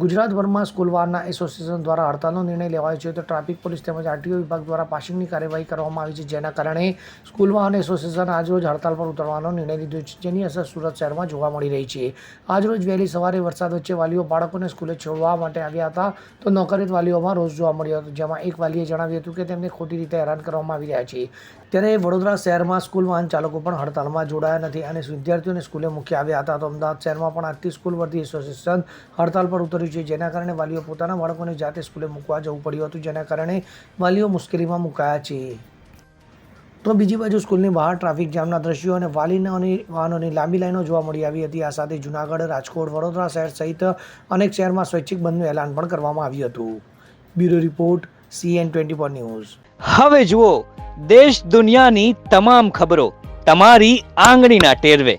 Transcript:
ગુજરાતભરમાં સ્કૂલ વાહનના એસોસિએશન દ્વારા હડતાલનો નિર્ણય લેવાયો છે તો ટ્રાફિક પોલીસ તેમજ આરટીઓ વિભાગ દ્વારા પાસિંગની કાર્યવાહી કરવામાં આવી છે. જેના કારણે સ્કૂલ વાહન એસોસિએશન આજરોજ હડતાલ પર ઉતરવાનો નિર્ણય લીધો છે. જેની અસર સુરત શહેરમાં જોવા મળી રહી છે. આજરોજ વહેલી સવારે વરસાદ વચ્ચે વાલીઓ બાળકોને સ્કૂલે છોડવા માટે આવ્યા હતા તો નોકરિયાત વાલીઓમાં રોષ જોવા મળ્યો હતો. જેમાં એક વાલીએ જણાવ્યું હતું કે તેમને ખોટી રીતે હેરાન કરવામાં આવી રહ્યા છે. ત્યારે વડોદરા શહેરમાં સ્કૂલ વાહન ચાલકો પણ હડતાલમાં જોડાયા નથી અને વિદ્યાર્થીઓને સ્કૂલે મૂકી આવ્યા હતા. તો અમદાવાદ શહેરમાં પણ આજથી સ્કૂલ વર્ધી એસોસિએશન હડતાલ પર ઉતર્યું છે, જેના કારણે વાલીઓ પોતાના બાળકોને જાતે સ્કૂલે મૂકવા જવું પડ્યું હતું, જેના કારણે વાલીઓ મુશ્કેલીમાં મુકાયા છે. તો બીજી બાજુ સ્કૂલની બહાર ટ્રાફિક જામના દ્રશ્યો અને વાલીઓની વાહનોની લાંબી લાઈનો જોવા મળી આવી હતી. આ સાથે જૂનાગઢ, રાજકોટ, વડોદરા શહેર સહિત અનેક શહેરમાં સ્વૈચ્છિક બંધનું એલાન પણ કરવામાં આવ્યું હતું. Bureau report CN twenty four news. હવે જુઓ, દેશ દુનિયાની તમામ ખબરો તમારી આંગળીના ટેરવે.